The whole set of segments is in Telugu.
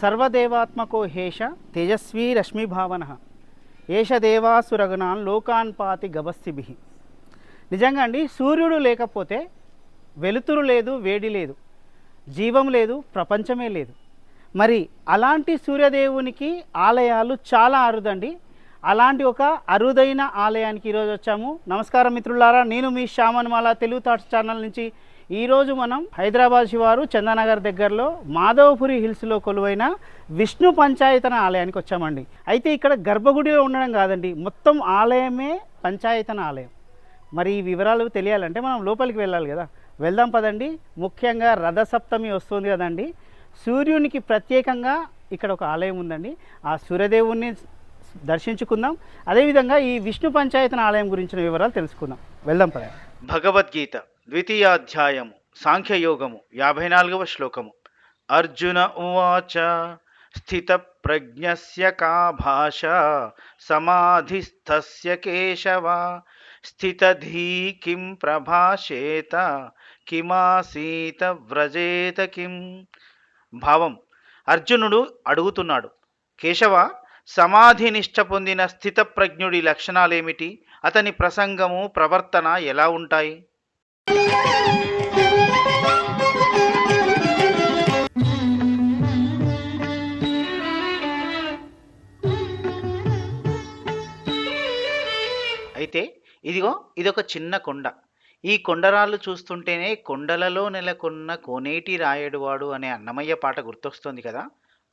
సర్వదేవాత్మకో హేష తేజస్వీ రశ్మిభావన ఏష దేవాసురగణాన్ లోకాన్ పాతి నిజంగా అండి సూర్యుడు లేకపోతే వెలుతురు లేదు వేడి లేదు జీవం లేదు ప్రపంచమే లేదు. మరి అలాంటి సూర్యదేవునికి ఆలయాలు చాలా అరుదండి. అలాంటి ఒక అరుదైన ఆలయానికి ఈరోజు వచ్చాము. నమస్కారం మిత్రులారా నేను మీ శ్యామన్మాల తెలుగు థాట్స్ ఛానల్ నుంచి ఈరోజు మనం హైదరాబాద్ శివారు చందానగర్ దగ్గరలో మాధవపురి హిల్స్లో కొలువైన విష్ణు పంచాయతన ఆలయానికి వచ్చామండి. అయితే ఇక్కడ గర్భగుడిలో ఉండడం కాదండి మొత్తం ఆలయమే పంచాయతన ఆలయం. మరి ఈ వివరాలు తెలియాలంటే మనం లోపలికి వెళ్ళాలి కదా. వెళ్దాం పదండి. ముఖ్యంగా రథసప్తమి వస్తుంది కదండి. సూర్యునికి ప్రత్యేకంగా ఇక్కడ ఒక ఆలయం ఉందండి. ఆ సూర్యదేవుణ్ణి దర్శించుకుందాం. అదేవిధంగా ఈ విష్ణు పంచాయతన ఆలయం గురించిన వివరాలు తెలుసుకుందాం. వెళ్దాం పద భగవద్గీత. ద్వితీయాధ్యాయము సాంఖ్యయోగము యాభై నాలుగవ శ్లోకము. అర్జున ఉవాచ స్థిత ప్రజ్ఞస్య కా భాష సమాధిస్థస్య కేశవ స్థితధీ కిం ప్రభాషేత కిమాసీత వ్రజేత కిం. భావం అర్జునుడు అడుగుతున్నాడు కేశవ సమాధి నిష్ట పొందిన స్థితప్రజ్ఞుడి లక్షణాలేమిటి? అతని ప్రసంగము ప్రవర్తన ఎలా ఉంటాయి? అయితే ఇదిగో ఇదొక చిన్న కొండ. ఈ కొండరాళ్ళు చూస్తుంటేనే కొండలలో నెలకొన్న కోనేటి రాయడువాడు అనే అన్నమయ్య పాట గుర్తొస్తుంది కదా?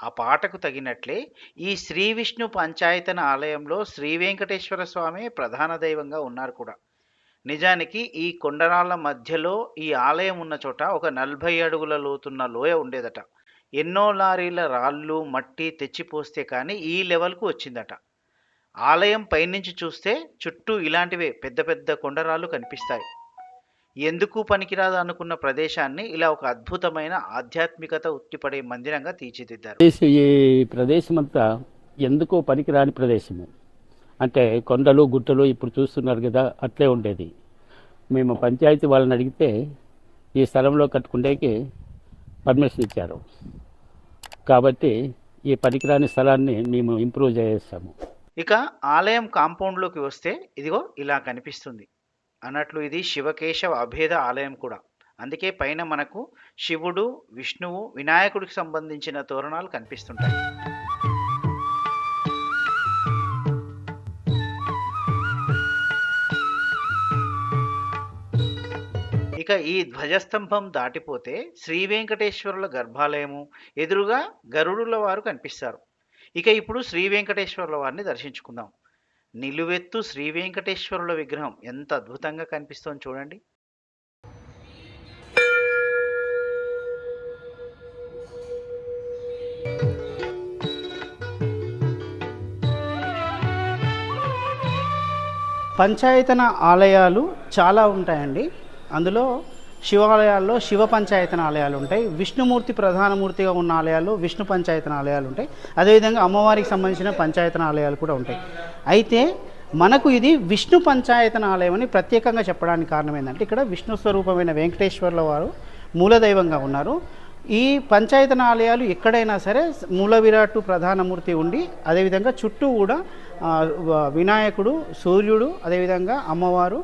ఆ పాటకు తగినట్లే ఈ శ్రీ విష్ణు పంచాయతన ఆలయంలో శ్రీ వెంకటేశ్వర స్వామి ప్రధాన దైవంగా ఉన్నారు కూడా. నిజానికి ఈ కొండరాళ్ళ మధ్యలో ఈ ఆలయం ఉన్న చోట ఒక నలభై అడుగుల లోతున్న లోయ ఉండేదట. ఎన్నో లారీల రాళ్ళు మట్టి తెచ్చిపోస్తే కానీ ఈ లెవెల్కు వచ్చిందట. ఆలయం పైనుంచి చూస్తే చుట్టూ ఇలాంటివే పెద్ద పెద్ద కొండరాళ్ళు కనిపిస్తాయి. ఎందుకు పనికిరాదు అనుకున్న ప్రదేశాన్ని ఇలా ఒక అద్భుతమైన ఆధ్యాత్మికత ఉట్టిపడే మందిరంగా తీర్చిదిద్దారు. ఈ ప్రదేశం అంతా ఎందుకో పనికిరాని ప్రదేశము. అంటే కొండలు గుట్టలు ఇప్పుడు చూస్తున్నారు కదా అట్లే ఉండేది. మేము పంచాయతీ వాళ్ళని అడిగితే ఈ స్థలంలో కట్టుకుండేకి పర్మిషన్ ఇచ్చారు. కాబట్టి ఈ పనికిరాని స్థలాన్ని మేము ఇంప్రూవ్ చేస్తాము ఇక ఆలయం కాంపౌండ్లోకి వస్తే ఇదిగో ఇలా కనిపిస్తుంది. అన్నట్లు ఇది శివకేశవ అభేద ఆలయం కూడా. అందుకే పైన మనకు శివుడు విష్ణువు వినాయకుడికి సంబంధించిన తోరణాలు కనిపిస్తుంటాయి. ఇక ఈ ధ్వజస్తంభం దాటిపోతే శ్రీ వెంకటేశ్వరుల గర్భాలయము ఎదురుగా గరుడుల వారు కనిపిస్తారు. ఇక ఇప్పుడు శ్రీ వెంకటేశ్వరుల వారిని దర్శించుకుందాం. నిలువెత్తు శ్రీ వెంకటేశ్వరుల విగ్రహం ఎంత అద్భుతంగా కనిపిస్తోంది చూడండి. పంచాయతన ఆలయాలు చాలా ఉంటాయండి. అందులో శివాలయాల్లో శివ పంచాయతన ఆలయాలు ఉంటాయి. విష్ణుమూర్తి ప్రధానమూర్తిగా ఉన్న ఆలయాల్లో విష్ణు పంచాయతన ఆలయాలు ఉంటాయి. అదేవిధంగా అమ్మవారికి సంబంధించిన పంచాయతన ఆలయాలు కూడా ఉంటాయి. అయితే మనకు ఇది విష్ణు పంచాయతన ఆలయం అని ప్రత్యేకంగా చెప్పడానికి కారణం ఏంటంటే ఇక్కడ విష్ణు స్వరూపమైన వెంకటేశ్వర్ల వారు మూలదైవంగా ఉన్నారు. ఈ పంచాయతన ఆలయాలు ఎక్కడైనా సరే మూల విరాట్టు ప్రధానమూర్తి ఉండి అదేవిధంగా చుట్టూ కూడా వినాయకుడు సూర్యుడు అదేవిధంగా అమ్మవారు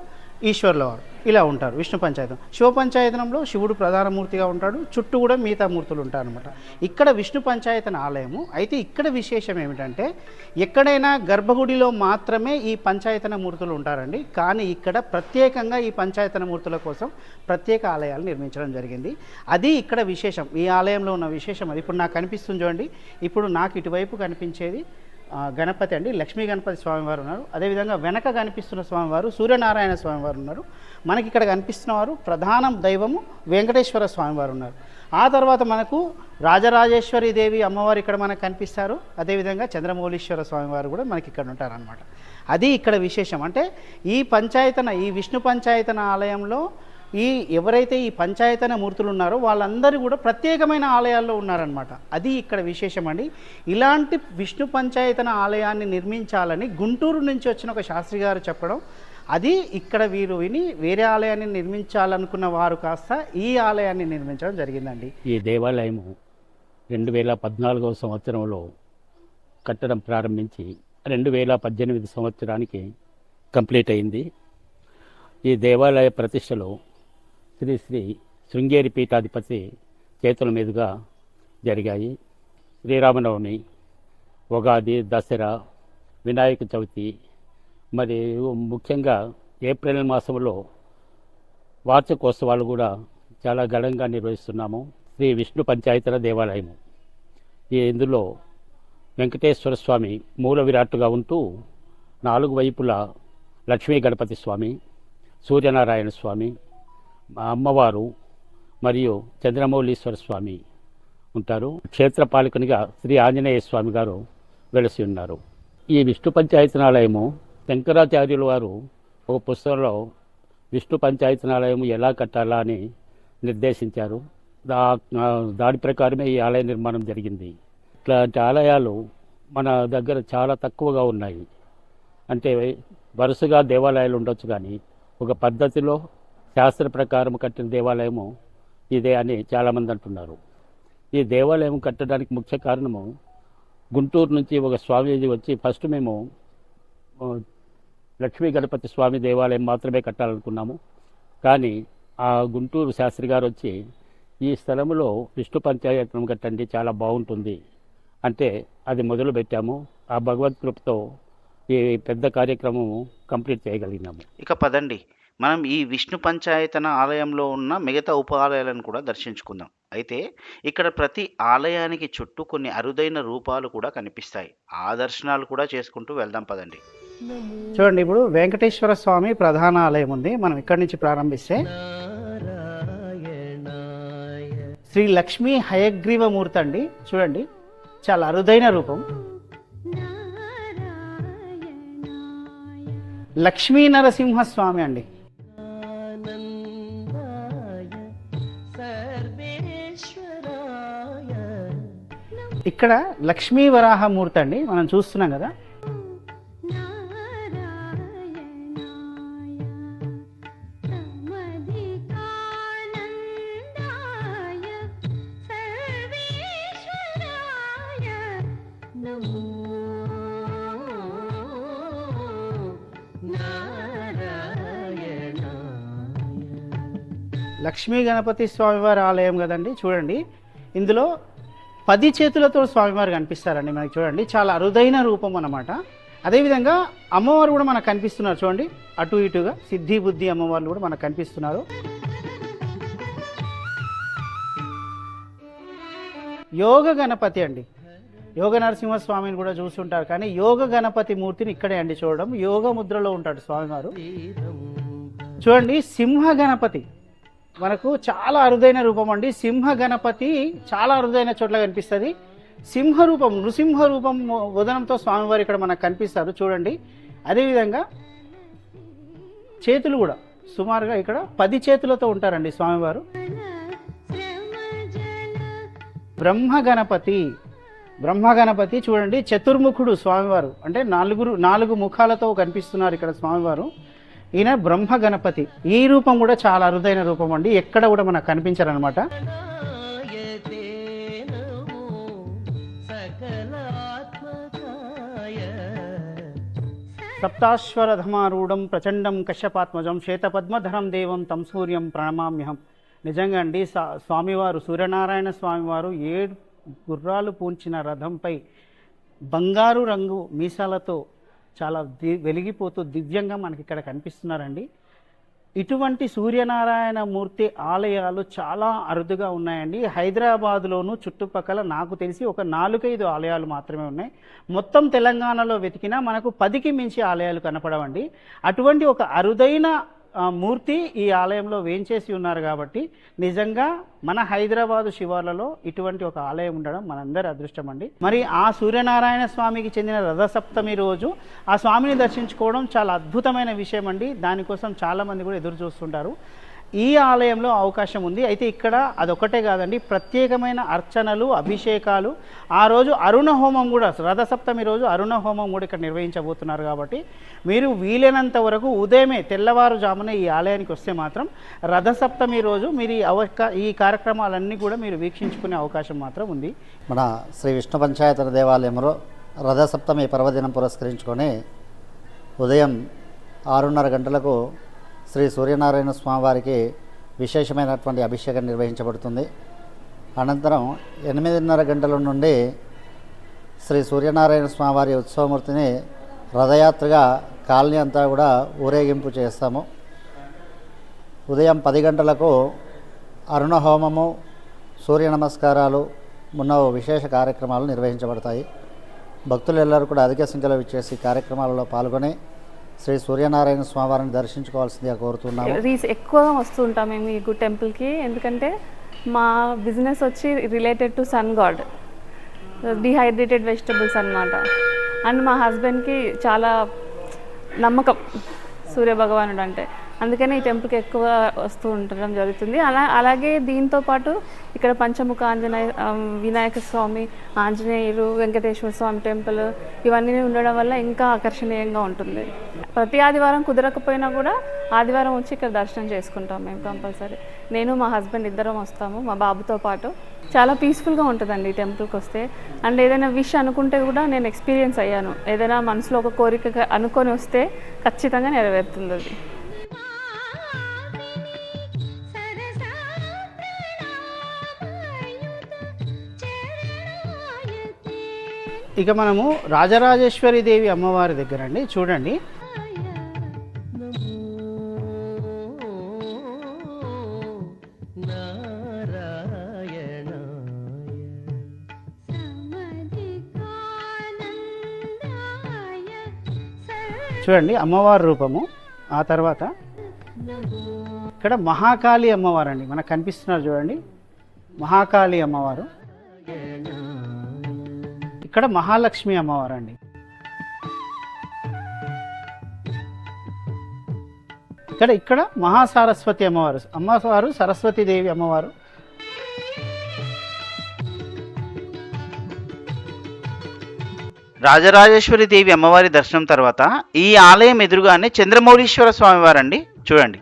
ఈశ్వర్ల వారు ఇలా ఉంటారు విష్ణు పంచాయతం శివ పంచాయతనంలో శివుడు ప్రధానమూర్తిగా ఉంటాడు చుట్టూ కూడా మిగతా మూర్తులు ఉంటారు అనమాట ఇక్కడ విష్ణు పంచాయతన ఆలయము. అయితే ఇక్కడ విశేషం ఏమిటంటే ఎక్కడైనా గర్భగుడిలో మాత్రమే ఈ పంచాయతన మూర్తులు ఉంటారండి. కానీ ఇక్కడ ప్రత్యేకంగా ఈ పంచాయతన మూర్తుల కోసం ప్రత్యేక ఆలయాలు నిర్మించడం జరిగింది. అది ఇక్కడ విశేషం. ఈ ఆలయంలో ఉన్న విశేషం అది. ఇప్పుడు నాకు కనిపిస్తుంది చూడండి. ఇప్పుడు నాకు ఇటువైపు కనిపించేది గణపతి అండి లక్ష్మీ గణపతి స్వామివారు ఉన్నారు. అదేవిధంగా వెనక కనిపిస్తున్న స్వామివారు సూర్యనారాయణ స్వామివారు ఉన్నారు. మనకి ఇక్కడ కనిపిస్తున్న వారు ప్రధాన దైవము వెంకటేశ్వర స్వామివారు ఉన్నారు. ఆ తర్వాత మనకు రాజరాజేశ్వరి దేవి అమ్మవారు ఇక్కడ మనకు కనిపిస్తారు. అదేవిధంగా చంద్రమౌళీశ్వర స్వామివారు కూడా మనకి ఇక్కడ ఉంటారనమాట అది ఇక్కడ విశేషం. అంటే ఈ పంచాయతన ఈ విష్ణు పంచాయతన ఆలయంలో ఈ ఎవరైతే ఈ పంచాయతన మూర్తులు ఉన్నారో వాళ్ళందరూ కూడా ప్రత్యేకమైన ఆలయాల్లో ఉన్నారనమాట అది ఇక్కడ విశేషం అండి. ఇలాంటి విష్ణు పంచాయతన ఆలయాన్ని నిర్మించాలని గుంటూరు నుంచి వచ్చిన ఒక శాస్త్రి గారు చెప్పడం అది ఇక్కడ వీరు విని వేరే ఆలయాన్ని నిర్మించాలనుకున్న వారు కాస్త ఈ ఆలయాన్ని నిర్మించడం జరిగిందండి. ఈ దేవాలయము రెండు వేల పద్నాలుగవ సంవత్సరంలో కట్టడం ప్రారంభించి రెండు వేల పద్దెనిమిది సంవత్సరానికి కంప్లీట్ అయింది. ఈ దేవాలయ ప్రతిష్టలో శ్రీ శ్రీ శృంగేరి పీఠాధిపతి చేతుల మీదుగా జరిగాయి. శ్రీరామనవమి ఉగాది దసరా వినాయక చవితి మరియు ముఖ్యంగా ఏప్రిల్ మాసంలో వార్షికోత్సవాలు కూడా చాలా ఘనంగా నిర్వహిస్తున్నాము. శ్రీ విష్ణు పంచాయతీల దేవాలయము. ఈ ఇందులో వెంకటేశ్వర స్వామి మూల విరాట్టుగా ఉంటూ నాలుగు వైపులా లక్ష్మీ గణపతి స్వామి సూర్యనారాయణ స్వామి అమ్మవారు మరియు చంద్రమౌళీశ్వర స్వామి ఉంటారు. క్షేత్రపాలకునిగా శ్రీ ఆంజనేయ స్వామి గారు వెలసి ఉన్నారు. ఈ విష్ణు పంచాయతనాలయము శంకరాచార్యుల వారు ఒక పుస్తకంలో విష్ణు పంచాయతనాలయం ఎలా కట్టాలా అని నిర్దేశించారు. దా దాని ప్రకారమే ఈ ఆలయ నిర్మాణం జరిగింది. ఇట్లాంటి ఆలయాలు మన దగ్గర చాలా తక్కువగా ఉన్నాయి. అంటే వరుసగా దేవాలయాలు ఉండొచ్చు కానీ ఒక పద్ధతిలో శాస్త్ర ప్రకారం కట్టిన దేవాలయము ఇదే అని చాలామంది అంటున్నారు. ఈ దేవాలయం కట్టడానికి ముఖ్య కారణము గుంటూరు నుంచి ఒక స్వామీజీ వచ్చి ఫస్ట్ మేము లక్ష్మీ గణపతి స్వామి దేవాలయం మాత్రమే కట్టాలనుకున్నాము. కానీ ఆ గుంటూరు శాస్త్రి గారు వచ్చి ఈ స్థలంలో విష్ణు పంచాయతనం కట్టండి చాలా బాగుంటుంది. అంటే అది మొదలు పెట్టాము. ఆ భగవద్ కృపతో ఈ పెద్ద కార్యక్రమం కంప్లీట్ చేయగలిగినాము. ఇక పదండి. మనం ఈ విష్ణు పంచాయతన ఆలయంలో ఉన్న మిగతా ఉప ఆలయాలను కూడా దర్శించుకుందాం. అయితే ఇక్కడ ప్రతి ఆలయానికి చుట్టూ కొన్ని అరుదైన రూపాలు కూడా కనిపిస్తాయి. ఆ దర్శనాలు కూడా చేసుకుంటూ వెళ్దాం పదండి. చూడండి ఇప్పుడు వెంకటేశ్వర స్వామి ప్రధాన ఆలయం ఉంది. మనం ఇక్కడి నుంచి ప్రారంభిస్తే శ్రీ లక్ష్మీ హయగ్రీవమూర్తి అండి. చూడండి చాలా అరుదైన రూపం. లక్ష్మీ నరసింహస్వామి అండి. ఇక్కడ లక్ష్మీ వరాహమూర్తి అండి మనం చూస్తున్నాం కదా. లక్ష్మీ గణపతి స్వామివారి ఆలయం కదండి చూడండి. ఇందులో పది చేతులతో స్వామివారు కనిపిస్తారండి మనకి చూడండి. చాలా అరుదైన రూపం అన్నమాట. అదేవిధంగా అమ్మవారు కూడా మనకు కనిపిస్తున్నారు చూడండి. అటు ఇటుగా సిద్ధి బుద్ధి అమ్మవార్లు కూడా మనకు కనిపిస్తున్నారు. యోగ గణపతి అండి. యోగ నరసింహస్వామిని కూడా చూస్తుంటారు కానీ యోగ గణపతి మూర్తిని ఇక్కడే అండి చూడడం. యోగ ముద్రలో ఉంటాడు స్వామివారు. చూడండి సింహ గణపతి. మనకు చాలా అరుదైన రూపం అండి. సింహ గణపతి చాలా అరుదైన చోట్ల కనిపిస్తుంది. సింహ రూపం నృసింహ రూపం ఉదనంతో స్వామివారు ఇక్కడ మనకు కనిపిస్తారు. చూడండి. అదేవిధంగా చేతులు కూడా సుమారుగా ఇక్కడ పది చేతులతో ఉంటారండి స్వామివారు. బ్రహ్మ గణపతి బ్రహ్మ గణపతి చూడండి చతుర్ముఖుడు స్వామివారు. అంటే నాలుగు నాలుగు ముఖాలతో కనిపిస్తున్నారు ఇక్కడ స్వామివారు. ఈయన బ్రహ్మ గణపతి. ఈ రూపం కూడా చాలా అరుదైన రూపం అండి. ఎక్కడ కూడా మనకు కనిపించారనమాట. సప్తాశ్వరధమారూఢం ప్రచండం కశ్యపాత్మజం శ్వేతపద్మధరం దేవం తం సూర్యం ప్రణమామ్యహం. నిజంగా అండి సా- స్వామివారు సూర్యనారాయణ స్వామివారు ఏడు గుర్రాలు పూంచిన రథంపై బంగారు రంగు మీసాలతో చాలా ది వెలిగిపోతూ దివ్యంగా మనకి ఇక్కడ కనిపిస్తున్నారండి. ఇటువంటి సూర్యనారాయణ మూర్తి ఆలయాలు చాలా అరుదుగా ఉన్నాయండి. హైదరాబాద్లోను చుట్టుపక్కల నాకు తెలిసి ఒక నాలుగైదు ఆలయాలు మాత్రమే ఉన్నాయి. మొత్తం తెలంగాణలో వెతికినా మనకు పదికి మించి ఆలయాలు కనపడవండి. అటువంటి ఒక అరుదైన మూర్తి ఈ ఆలయంలో వేంచేసి ఉన్నారు కాబట్టి నిజంగా మన హైదరాబాదు శివార్లలో ఇటువంటి ఒక ఆలయం ఉండడం మనందరి అదృష్టం అండి. మరి ఆ సూర్యనారాయణ స్వామికి చెందిన రథసప్తమి రోజు ఆ స్వామిని దర్శించుకోవడం చాలా అద్భుతమైన విషయం అండి. దానికోసం చాలామంది కూడా ఎదురు చూస్తుంటారు. ఈ ఆలయంలో అవకాశం ఉంది. అయితే ఇక్కడ అదొకటే కాదండి. ప్రత్యేకమైన అర్చనలు అభిషేకాలు. ఆ రోజు అరుణ హోమం కూడా రథసప్తమి రోజు అరుణ హోమం కూడా ఇక్కడ నిర్వహించబోతున్నారు కాబట్టి మీరు వీలైనంత వరకు ఉదయమే తెల్లవారుజామున ఈ ఆలయానికి వస్తే మాత్రం రథసప్తమి రోజు మీరు ఈ అవకా ఈ కార్యక్రమాలన్నీ కూడా మీరు వీక్షించుకునే అవకాశం మాత్రం ఉంది. మన శ్రీ విష్ణు పంచాయతన దేవాలయంలో రథసప్తమి పర్వదినం పురస్కరించుకొని ఉదయం ఆరున్నర గంటలకు శ్రీ సూర్యనారాయణ స్వామివారికి విశేషమైనటువంటి అభిషేకం నిర్వహించబడుతుంది. అనంతరం ఎనిమిదిన్నర గంటల నుండి శ్రీ సూర్యనారాయణ స్వామివారి ఉత్సవమూర్తిని రథయాత్రగా కాలనీ అంతా కూడా ఊరేగింపు చేస్తాము. ఉదయం పది గంటలకు అరుణ హోమము సూర్య నమస్కారాలు ఉన్న విశేష కార్యక్రమాలు నిర్వహించబడతాయి. భక్తులు కూడా అధిక సంఖ్యలో ఇచ్చేసి కార్యక్రమాలలో పాల్గొని శ్రీ సూర్యనారాయణ స్వామివారిని దర్శించుకోవాల్సిందిగా కోరుతున్నాము. రీస్ ఎక్కువగా వస్తూ ఉంటాం మేము ఈ గుడ్ టెంపుల్కి. ఎందుకంటే మా బిజినెస్ వచ్చి related to sun god dehydrated vegetables అన్నమాట. అండ్ మా హస్బెండ్కి చాలా నమ్మకం సూర్య భగవానుడు అంటే. అందుకని ఈ టెంపుల్కి ఎక్కువ వస్తూ ఉండడం జరుగుతుంది. అలా అలాగే దీంతో పాటు ఇక్కడ పంచముఖ ఆంజనేయ వినాయక స్వామి ఆంజనేయులు వెంకటేశ్వర స్వామి టెంపుల్ ఇవన్నీ ఉండడం వల్ల ఇంకా ఆకర్షణీయంగా ఉంటుంది. ప్రతి ఆదివారం కుదరకపోయినా కూడా ఆదివారం వచ్చి ఇక్కడ దర్శనం చేసుకుంటాం మేము కంపల్సరీ. నేను మా హస్బెండ్ ఇద్దరం వస్తాము మా బాబుతో పాటు. చాలా పీస్ఫుల్గా ఉంటుందండి ఈ టెంపుల్కి వస్తే. అండ్ ఏదైనా విష్ అనుకుంటే కూడా నేను ఎక్స్పీరియన్స్ అయ్యాను. ఏదైనా మనసులో ఒక కోరిక అనుకొని వస్తే ఖచ్చితంగా నెరవేరుతుంది అది. ఇక మనము రాజరాజేశ్వరి దేవి అమ్మవారి దగ్గర అండి చూడండి. చూడండి అమ్మవారి రూపము. ఆ తర్వాత ఇక్కడ మహాకాళి అమ్మవారు అండి మనకు కనిపిస్తున్నారు చూడండి. మహాకాళి అమ్మవారు. ఇక్కడ మహాలక్ష్మి అమ్మవారు అండి ఇక్కడ ఇక్కడ మహాసరస్వతి అమ్మవారు అమ్మవారు సరస్వతి దేవి అమ్మవారు. రాజరాజేశ్వరి దేవి అమ్మవారి దర్శనం తర్వాత ఈ ఆలయం ఎదురుగానే చంద్రమౌళీశ్వర స్వామివారండి. చూడండి.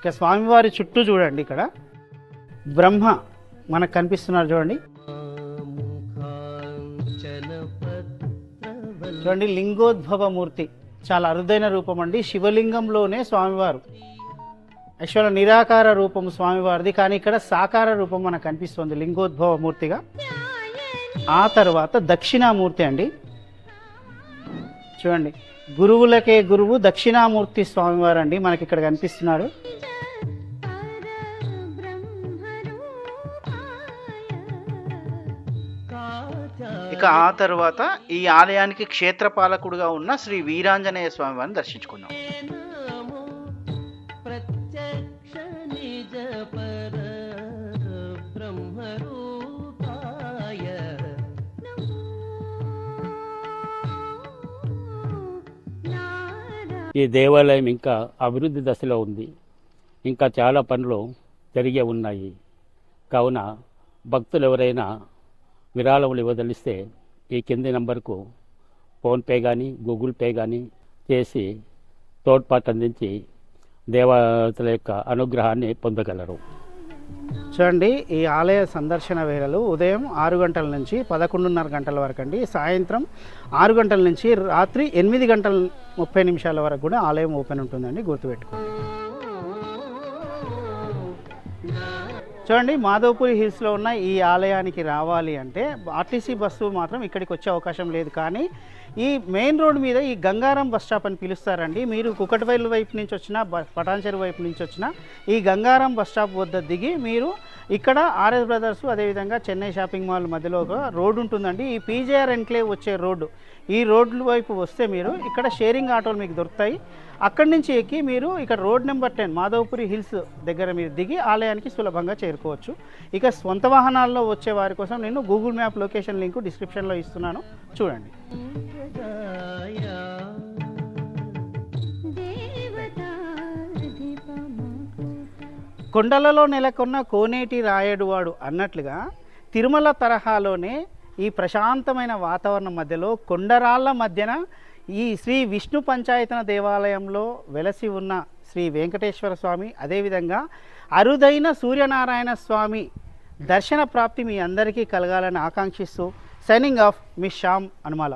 ఇక స్వామివారి చుట్టూ చూడండి ఇక్కడ. బ్రహ్మ మనకు కనిపిస్తున్నారు చూడండి. చూడండి లింగోద్భవ మూర్తి చాలా అరుదైన రూపం అండి శివలింగంలోనే స్వామివారు. యాక్చువల్ నిరాకార రూపం స్వామివారిది కానీ ఇక్కడ సాకార రూపం మనకు కనిపిస్తుంది లింగోద్భవ మూర్తిగా ఆ తర్వాత దక్షిణామూర్తి అండి. చూడండి గురువులకే గురువు దక్షిణామూర్తి స్వామివారు అండి మనకి ఇక్కడ కనిపిస్తున్నారు. ఇక ఆ తర్వాత ఈ ఆలయానికి క్షేత్రపాలకుడుగా ఉన్న శ్రీ వీరాంజనేయ స్వామి వారిని దర్శించుకుందాం. ప్రత్యక్ష నిజ పర బ్రహ్మరూపాయ ఈ దేవాలయం ఇంకా అభివృద్ధి దశలో ఉంది. ఇంకా చాలా పనులు జరిగే ఉన్నాయి. కావున భక్తులు ఎవరైనా విరాళములు ఇవ్వదలిస్తే ఈ కింది నంబర్కు ఫోన్పే కానీ గూగుల్ పే కానీ చేసి తోడ్పాటు అందించి దేవతల యొక్క అనుగ్రహాన్ని పొందగలరు. చూడండి ఈ ఆలయ సందర్శన వేళలు ఉదయం ఆరు గంటల నుంచి పదకొండున్నర గంటల వరకు అండి సాయంత్రం ఆరు గంటల నుంచి రాత్రి ఎనిమిది గంటల ముప్పై నిమిషాల వరకు కూడా ఆలయం ఓపెన్ ఉంటుందండి. గుర్తుపెట్టుకోండి. చూడండి మాధవపూరి హిల్స్లో ఉన్న ఈ ఆలయానికి రావాలి అంటే ఆర్టీసీ బస్సు మాత్రం ఇక్కడికి వచ్చే అవకాశం లేదు. కానీ ఈ మెయిన్ రోడ్ మీద ఈ గంగారం బస్ స్టాప్ అని పిలుస్తారండి. మీరు కుకటవైలు వైపు నుంచి వచ్చినా పటాన్చెరు వైపు నుంచి వచ్చినా ఈ గంగారం బస్ స్టాప్ వద్ద దిగి మీరు ఇక్కడ ఆర్ఎస్ బ్రదర్స్ అదేవిధంగా చెన్నై షాపింగ్ మాల్ మధ్యలో ఒక రోడ్డు ఉంటుందండి. ఈ పీజేఆర్ ఎన్క్లేవ్ వచ్చే రోడ్డు. ఈ రోడ్ల వైపు వస్తే మీరు ఇక్కడ షేరింగ్ ఆటోలు మీకు దొరుకుతాయి. అక్కడి నుంచి ఎక్కి మీరు ఇక్కడ road number ten Madhavapuri hills దగ్గర మీరు దిగి ఆలయానికి సులభంగా చేరుకోవచ్చు. ఇక స్వంత వాహనాల్లో వచ్చే వారి కోసం నేను గూగుల్ మ్యాప్ లొకేషన్ లింక్ డిస్క్రిప్షన్లో ఇస్తున్నాను. చూడండి. కొండలలో నెలకొన్న కోనేటి రాయడువాడు అన్నట్లుగా తిరుమల తరహాలోనే ఈ ప్రశాంతమైన వాతావరణం మధ్యలో కొండరాళ్ళ మధ్యన ఈ శ్రీ విష్ణు పంచాయతన దేవాలయంలో వెలసి ఉన్న శ్రీ వెంకటేశ్వర స్వామి అదేవిధంగా అరుదైన సూర్యనారాయణ స్వామి దర్శన ప్రాప్తి మీ అందరికీ కలగాలని ఆకాంక్షిస్తూ signing off miss Shyam Anumala